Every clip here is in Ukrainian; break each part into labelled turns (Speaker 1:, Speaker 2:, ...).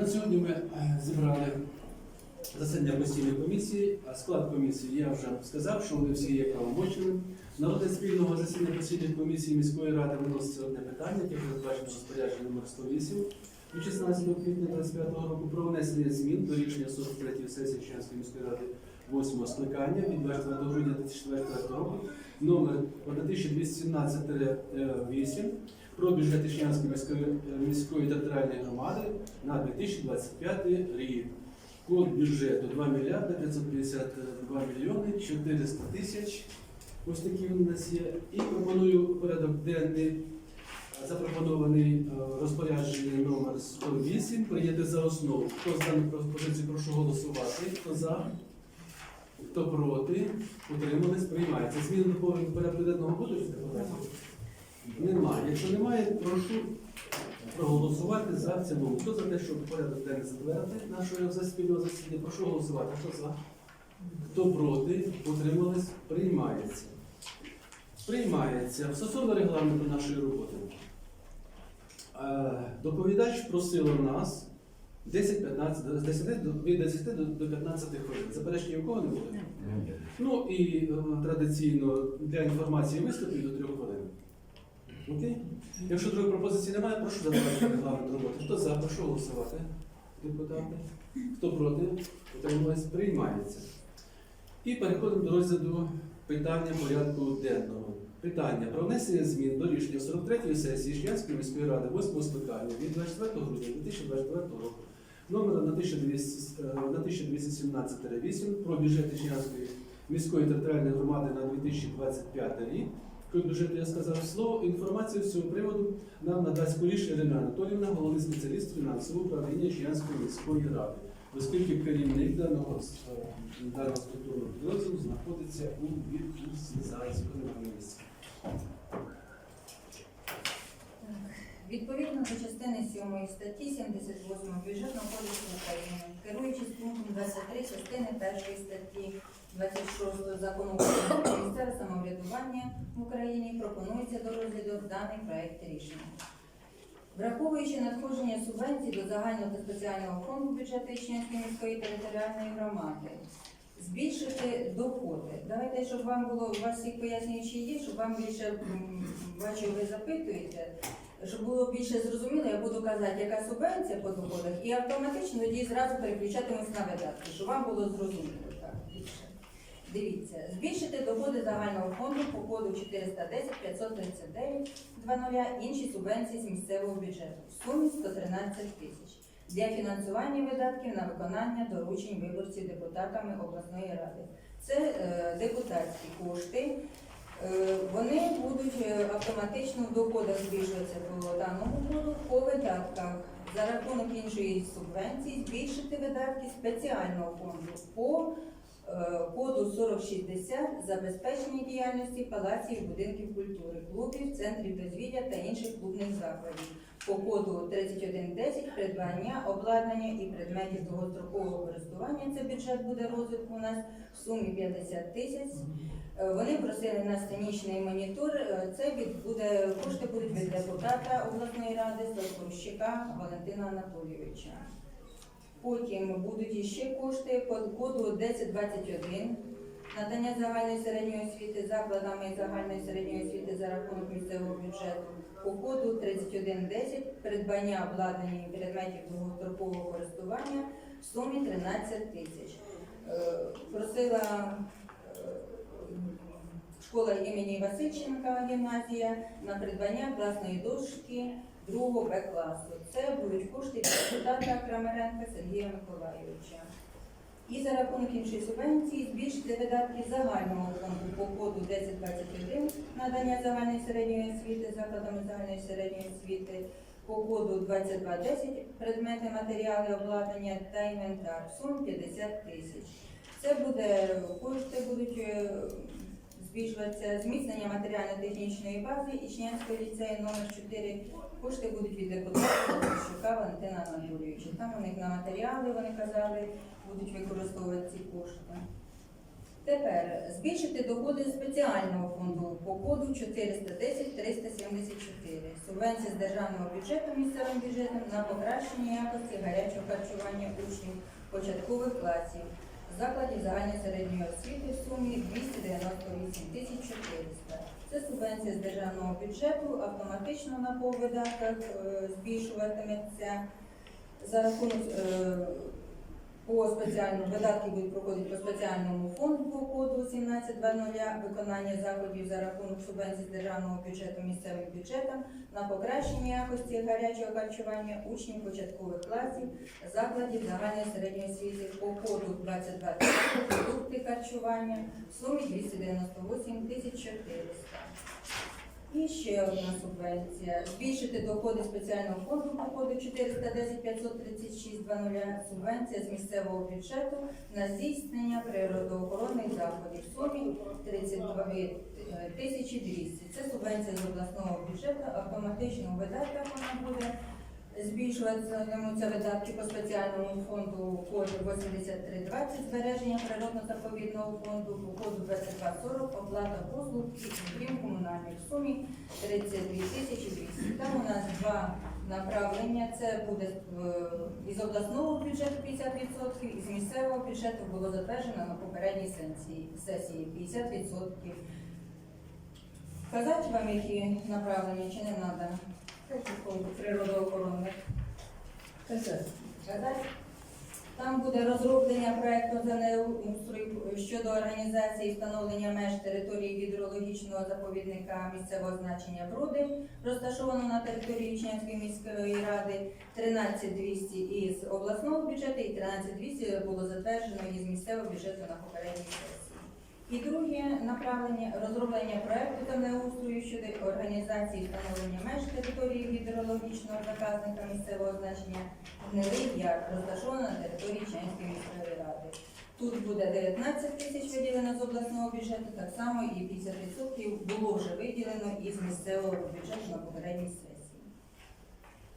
Speaker 1: На сьогодні ми е, зібрали засідання постійної комісії, а склад комісії я вже сказав, що вони всі є правомочними. На розгляд спільного засідання постійної комісії міської ради виноситься одне питання, яке передбачено розпорядження номер 108 від 16 квітня 2025 року про внесення змін до рішення 43-ї сесії Членської міської ради 8 скликання від 24 грудня 2024 року номер 1217-8 про бюджет Ічнянської міської, міської територіальної громади на 2025 рік. Код бюджету 2 мільярди 552 мільйони 400 тисяч. Ось такий він у нас є. І пропоную порядок денний е, запропонований е, розпорядження номер 108 прийняти за основу. Хто за дану пропозицію, прошу голосувати. Хто за? Хто проти? Утримались, приймається. Зміни до порядку денного будуть? Немає. Якщо немає, прошу проголосувати за цілому. Хто за те, щоб порядок денний затвердити нашого спільного засідання? Прошу голосувати. Хто за? Хто проти? Утримались? Приймається. Приймається. Стосовно регламенту нашої роботи. Е, Доповідач просила нас 10-15, 10 від 10 до- до 15 хвилин. Заперечення у кого не буде? Ну і е, традиційно для інформації виступів до 3 хвилин. Окей? Якщо другої пропозиції немає, прошу задавати регламент роботи. Хто за, прошу голосувати. Депутати. Хто проти? Утрималось, приймається. І переходимо до розгляду питання порядку денного. Питання про внесення змін до рішення 43-ї сесії Шклянської міської ради 8 скликання від 24 грудня 2024 року номер на 1200, е, 1217-8 про бюджет Ічнянської міської територіальної громади на 2025 рік. Бюджет я сказав слово, інформацію з цього приводу нам надасть Куліш Ірина Анатолівна, головний спеціаліст фінансового управління Ічнянської міської ради, оскільки керівник даного, е, даного структурного підрозділу знаходиться у відпустці зараз на місці.
Speaker 2: Відповідно до частини 7 статті 78 Бюджетного кодексу України, керуючись пунктом 23 частини 1 статті 26 закону про місцеве самоврядування в Україні пропонується до розгляду даний проект рішення. Враховуючи надходження субвенцій до загального та спеціального фонду бюджету Ічнянської міської територіальної громади, збільшити доходи. Давайте, щоб вам було, у вас всіх пояснюючі є, щоб вам більше бачу, ви запитуєте. Щоб було більше зрозуміло, я буду казати, яка субвенція по доходах, і автоматично тоді зразу переключатимусь на видатки, щоб вам було зрозуміло так. Дивіться, збільшити доходи загального фонду по коду 410 539 00 інші субвенції з місцевого бюджету в сумі 113 тисяч для фінансування видатків на виконання доручень виборців депутатами обласної ради. Це е, депутатські кошти. Е, Вони будуть е, автоматично в доходах збільшуватися по даному году, по видатках за рахунок іншої субвенції збільшити видатки спеціального фонду по е, коду 4060 забезпечення діяльності палаців, будинків культури, клубів, центрів дозвілля та інших клубних закладів. По коду 3110 придбання, обладнання і предметів довгострокового користування. Це бюджет буде розвитку у нас в сумі 50 тисяч. Е, Вони просили на сценічний монітор. Е, Це буде кошти будуть від депутата обласної ради Сокрущика Валентина Анатолійовича. Потім будуть іще кошти по коду 1021 надання загальної середньої освіти закладами загальної середньої освіти за рахунок місцевого бюджету. По коду 3110 придбання обладнання і предметів довгострокового користування в сумі 13 тисяч. Е, Просила е, школа імені Васильченка гімназія на придбання класної дошки другого Б класу. Це будуть кошти депутата Крамаренка Сергія Миколайовича. І за рахунок іншої субвенції збільшити видатки загального фонду по коду 1021 надання загальної середньої освіти закладами загальної середньої освіти по коду 2210 предмети, матеріали, обладнання та інвентар. Сум 50 тисяч. Це буде кошти будуть е, збільшуватися зміцнення матеріально-технічної бази Ічнянського ліцею номер 4 Кошти будуть від депутата Щука Валентина Анатолійовича. Там у них на матеріали, вони казали, будуть використовувати ці кошти. Тепер збільшити доходи спеціального фонду по коду 410 374. Субвенція з державного бюджету місцевим бюджетом на покращення якості гарячого харчування учнів початкових класів закладів загальної середньої освіти в сумі 298 тисяч 400. Це субвенція з державного бюджету, автоматично на повидатках е, збільшуватиметься за рахунок е, по спеціальному видатки будуть проходити по спеціальному фонду по коду 1720 виконання заходів за рахунок субвенцій з державного бюджету місцевим бюджетам на покращення якості гарячого харчування учнів початкових класів закладів загальної середньої освіти по коду 2020 продукти харчування в сумі 298 тисяч 400. І ще одна субвенція. Збільшити доходи спеціального фонду по коду 410 536 00 субвенція з місцевого бюджету на здійснення природоохоронних заходів в сумі 32 200. Це субвенція з обласного бюджету, автоматично в видатках вона буде збільшуватимуться видатки по спеціальному фонду коду 8320 збереження природно-заповідного фонду по коду 2240 оплата послуг крім в сумі 32 тисячі 200. Там у нас два направлення. Це буде е, із обласного бюджету 50%, і з місцевого бюджету було затверджено на попередній сесії 50%. Казати вам, які направлення, чи не треба? Природоохоронних. Казати? Там буде розроблення проекту ЗНУ щодо організації і встановлення меж території гідрологічного заповідника місцевого значення Бруди, розташованого на території Ченської міської ради 13200 із обласного бюджету і 13200 було затверджено із місцевого бюджету на попередній сесії. І друге направлення розроблення проекту землеустрою щодо організації встановлення меж території гідрологічного заказника місцевого значення Гнилий Яр, розташовано на території Чайської міської ради. Тут буде 19 тисяч виділено з обласного бюджету, так само і 50% було вже виділено із місцевого бюджету на попередній сесії.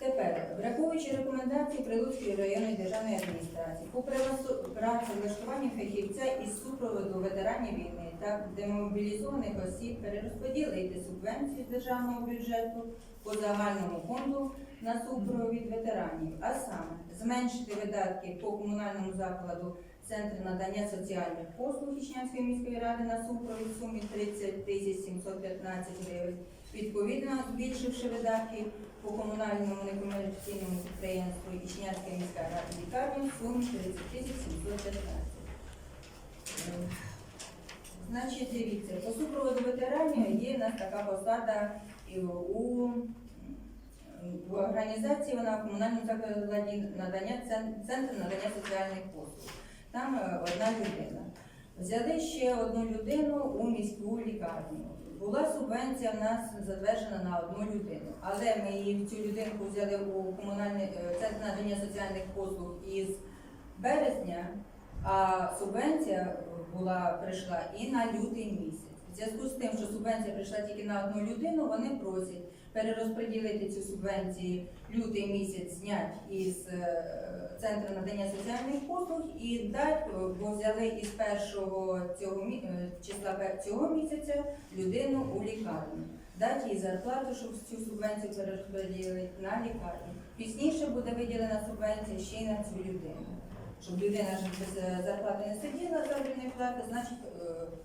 Speaker 2: Тепер, враховуючи рекомендації Прилуцької районної державної адміністрації по працевлаштуванню фахівця із супроводу ветеранів війни та демобілізованих осіб перерозподілити субвенцію з державного бюджету по загальному фонду на супровід ветеранів, а саме зменшити видатки по комунальному закладу Центр надання соціальних послуг Ічнянської міської ради на супровід сумі 30 тисяч 715 гривень, відповідно збільшивши видатки по комунальному некомерційному підприємству Ічнянська міська рада лікарні в сумі 30 тисяч 715. Е, Значить, дивіться, по супроводу ветеранів є в нас така посада у, в організації, вона в комунальному закладі надання цен- центру надання соціальних послуг. Там е, одна людина. Взяли ще одну людину у міську лікарню. Була субвенція в нас затверджена на одну людину, але ми її цю людинку взяли у комунальний е, центр надання соціальних послуг із березня, а субвенція була прийшла і на лютий місяць. В зв'язку з тим, що субвенція прийшла тільки на одну людину, вони просять перерозподілити цю субвенцію лютий місяць знять із е, центру надання соціальних послуг і дати, е, бо взяли із першого цього е, числа цього місяця людину у лікарню. Дати їй зарплату, щоб цю субвенцію перерозподілити на лікарню. Пізніше буде виділена субвенція ще й на цю людину. Щоб людина без зарплати не сиділа заробітної плати, значить,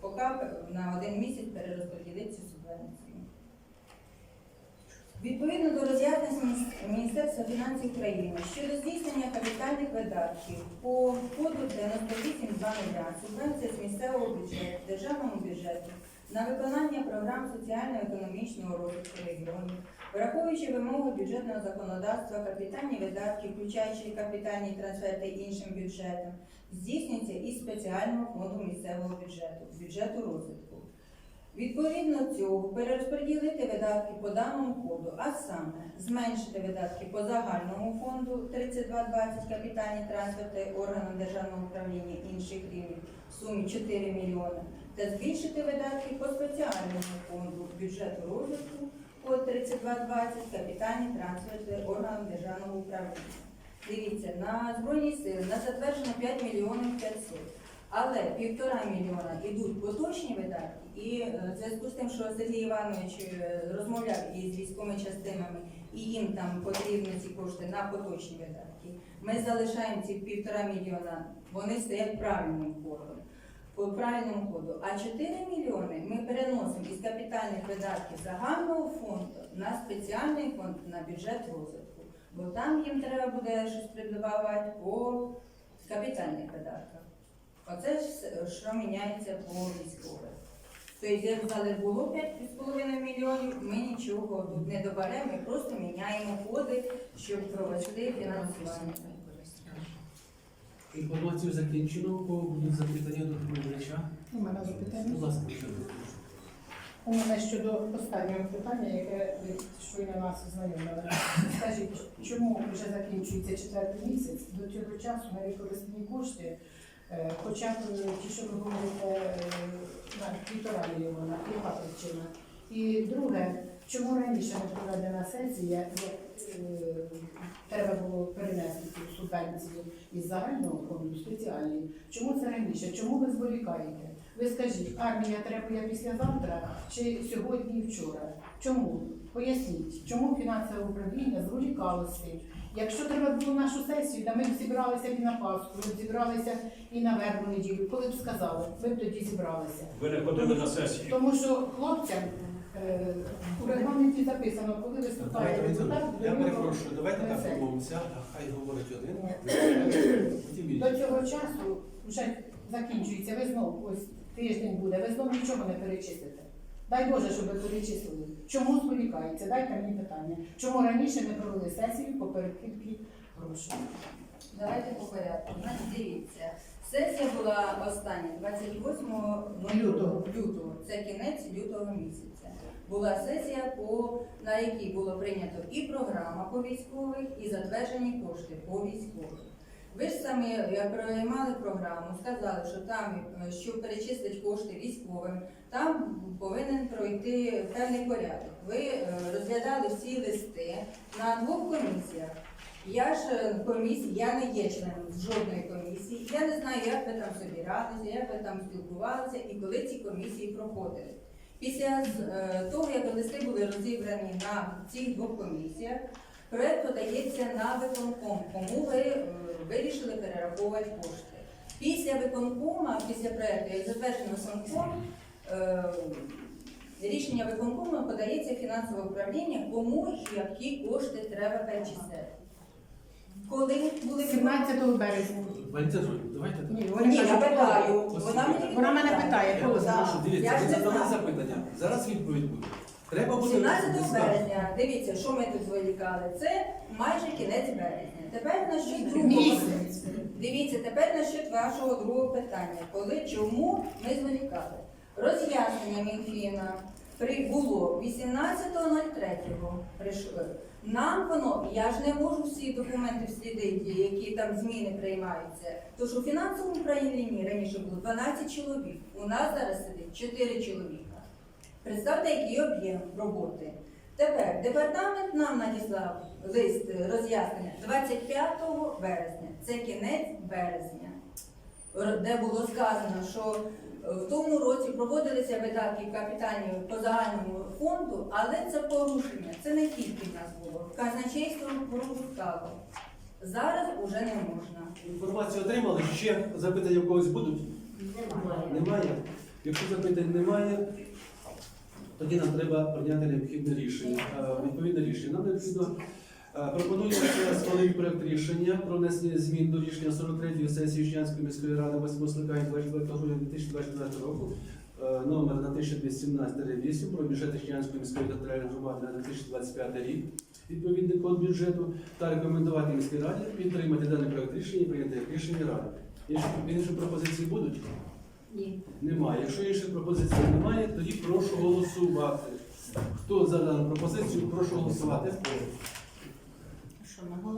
Speaker 2: поки на один місяць перерозподілити цю субвенцію. Відповідно до роз'яснень Міністерства фінансів України щодо здійснення капітальних видатків по коду 9820 субвенція з місцевого бюджету, державному бюджету на виконання програм соціально-економічного розвитку регіонів, враховуючи вимоги бюджетного законодавства, капітальні видатки, включаючи капітальні трансферти іншим бюджетам, здійснюється із спеціального фонду місцевого бюджету, бюджету розвитку. Відповідно цього перерозподілити видатки по даному коду, а саме зменшити видатки по загальному фонду 3220 капітальні трансферти органам державного управління інших рівнів в сумі 4 мільйони та збільшити видатки по спеціальному фонду бюджету розвитку по 3220 капітальні трансферти органам державного управління. Дивіться, на Збройні сили на затверджено 5 мільйонів 500. Але півтора мільйона йдуть поточні видатки, і е, в зв'язку з тим, що Сергій Іванович е, розмовляв із військовими частинами і їм там потрібні ці кошти на поточні видатки, ми залишаємо ці півтора мільйона, вони стоять правильним ходом. По правильному ходу. А 4 мільйони ми переносимо із капітальних видатків загального фонду на спеціальний фонд на бюджет розвитку. Бо там їм треба буде щось придбавати по капітальних видатках. Оце ж що міняється по військових. Тобто, як взяли було 5,5 мільйонів, ми нічого тут не доберемо, ми просто міняємо коди, щоб провести фінансування.
Speaker 1: Інформацію закінчено, у кого будуть запитання до доповідача.
Speaker 3: У мене
Speaker 1: Будь ласка,
Speaker 3: У мене щодо останнього питання, яке ви щойно нас ознайомили. Скажіть, чому вже закінчується четвертий місяць, до цього часу на використані кошти, хоча е, ті, що ви говорите, е, півтора мільйона, яка причина? І друге, чому раніше не проведена сесія, як е, треба було перенести цю субвенцію із загального фонду спеціальний? Чому це раніше? Чому ви зволікаєте? Ви скажіть, армія требує післязавтра чи сьогодні і вчора? Чому? Поясніть, чому фінансове управління зволікало з цим? Якщо треба було нашу сесію, да ми б зібралися і на Пасху, ми б зібралися і на вербу неділю, коли б сказали, ви б тоді зібралися.
Speaker 4: Ви не ходили на сесію.
Speaker 3: Тому що хлопцям е, у регламенті записано, коли виступає
Speaker 1: Давайте,
Speaker 3: депутат,
Speaker 1: Віталій,
Speaker 3: до
Speaker 1: я перепрошую, давайте так домовимося, а хай говорить один, потім
Speaker 3: До цього часу вже закінчується, ви знову ось тиждень буде, ви знову нічого не перечислите. Дай Боже, щоб ви перечислили. Чому зволікається? Дайте мені питання. Чому раніше не провели сесію по перекидці грошей?
Speaker 2: Давайте по порядку. Значить, дивіться. Сесія була остання 28
Speaker 3: Лютого.
Speaker 2: лютого. Це кінець лютого місяця. Була сесія, по, на якій було прийнято і програма по військових, і затверджені кошти по військових. Ви ж самі приймали програму, сказали, що там, е, щоб перечислити кошти військовим, там повинен пройти певний порядок. Ви е, розглядали всі листи на двох комісіях. Я ж е, комісії, я не є членом жодної комісії. Я не знаю, як ви там собиралися, як ви там спілкувалися і коли ці комісії проходили. Після е, того, як листи були розібрані на цих двох комісіях, проект подається на виконком, кому ви е, вирішили перераховувати кошти. Після виконкома, після проекту, як затверджено виконком, е, рішення виконкому подається фінансове управління, кому і які кошти треба перечислити. Коли були
Speaker 3: 17 березня.
Speaker 1: Валентина давайте так.
Speaker 3: Ні,
Speaker 2: Ні, я питаю. Вона мені
Speaker 3: Вона мене питає,
Speaker 1: Я
Speaker 3: коли?
Speaker 1: вас дивіться,
Speaker 2: Я ж
Speaker 1: задали
Speaker 2: знаю.
Speaker 1: запитання. Зараз відповідь буде. Треба буде
Speaker 2: 17 березня, дивіться, що ми тут зволікали. Це майже кінець березня. Тепер на що другого. Дивіться, тепер на що вашого другого питання. Коли чому ми зволікали? Роз'яснення Мінфіна при було 18.03 прийшло. Нам воно, я ж не можу всі документи вслідити, які там зміни приймаються. Тож у фінансовому управлінні раніше було 12 чоловік. У нас зараз сидить 4 чоловіка. Представте, який об'єм роботи. Тепер департамент нам надіслав лист роз'яснення 25 березня. Це кінець березня, де було сказано, що е, в тому році проводилися видатки капітальні по загальному фонду, але це порушення. Це не тільки в нас було. Казначейство пропускало. Зараз уже не можна.
Speaker 1: Інформацію отримали, ще запитання у когось будуть? Немає. Якщо запитань немає, тоді нам треба прийняти необхідне рішення. Е, Відповідне рішення. Нам необхідно е, пропонується схвалити проект рішення про внесення змін до рішення 43-ї сесії Жнянської міської ради 8 скликання 24 грудня 2024 року. е, Номер на 1217-8 про бюджет Жнянської міської територіальної громади на 2025 рік. Відповідний код бюджету та рекомендувати міській раді підтримати даний проект рішення і прийняти рішення ради. Інші пропозиції будуть?
Speaker 2: Ні.
Speaker 1: Немає. Якщо інших пропозицій немає, тоді прошу голосувати. Хто за дану пропозицію, прошу голосувати.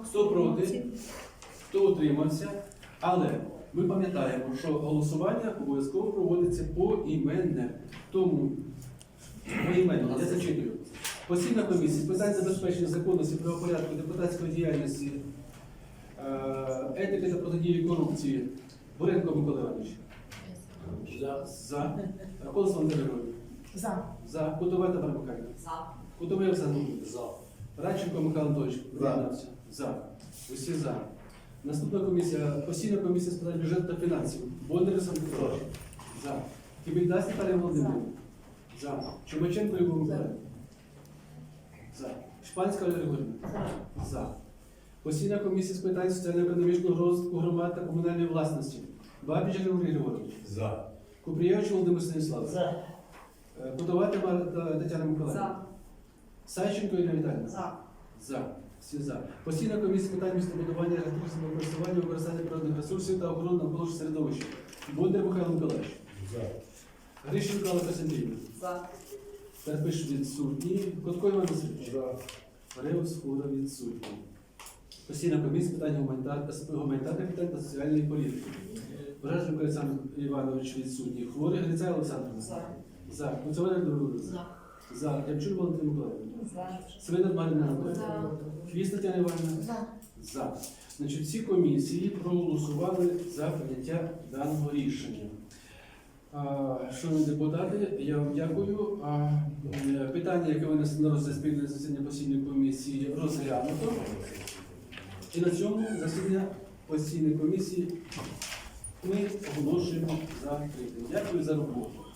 Speaker 1: Хто проти? Хто утримався? Але ми пам'ятаємо, що голосування обов'язково проводиться поіменне. Тому поіменно, я зачитую. Постійна комісія з питань забезпечення законності, правопорядку, депутатської діяльності, е, етики та протидії корупції. Буренко Микола Іванович. За. За. Колос Валерій Григорійович.
Speaker 3: За.
Speaker 1: За. Кутова Тамара Михайлівна.
Speaker 2: За.
Speaker 1: Кутовий Олександр. За. Радченко Михайло Анатолійович приєднався. За. Усі за. Наступна комісія, постійна комісія з питань бюджету та фінансів. Бондар Олександр Петрович. За. Кібільдас Наталія Володимирівна. За. Чумаченко Любов Миколаївна. За. Шпанська Ольга Григорівна. За. Постійна комісія з питань соціально-економічного розвитку громад та комунальної власності. Бабіч Григорій Григорович.
Speaker 4: За.
Speaker 1: Купрієвич Володимир Станіславович.
Speaker 3: За.
Speaker 1: Е, та- Тетяна Миколаївна. Сайченко Ірина Віталіївна.
Speaker 3: За.
Speaker 1: За. Всі за. Постійна комісія питань містобудування, ресурсного користування, використання природних ресурсів та охорони навколишнього середовища. Бондар Михайло Миколаївич.
Speaker 4: За.
Speaker 1: Грищенко Алла Костянтинівна.
Speaker 3: За.
Speaker 1: Терпиш відсутній. Котко Іван Васильович.
Speaker 4: За.
Speaker 1: Реус Фура відсутній. Постійна комісія питань гуманітар- гуманітарних питань та соціальної політики. Браженко Олександр Іванович відсутній. Хворий Грицай Олександровна.
Speaker 3: За.
Speaker 1: За. Куцевода Добровольна.
Speaker 3: За.
Speaker 1: За. Ямчур Валентина Миколаївна.
Speaker 3: За.
Speaker 1: Свинар Марина Анатолійовна. Хвіст Тетяна Іванівна.
Speaker 3: За.
Speaker 1: За. Значить, всі комісії проголосували за прийняття даного рішення. Шановні депутати, я вам дякую. А, е, Питання, яке винесено на розгляд спільної засідання постійної комісії, розглянуто. І на цьому засідання постійної комісії ми оголошуємо закритим. Дякую за роботу.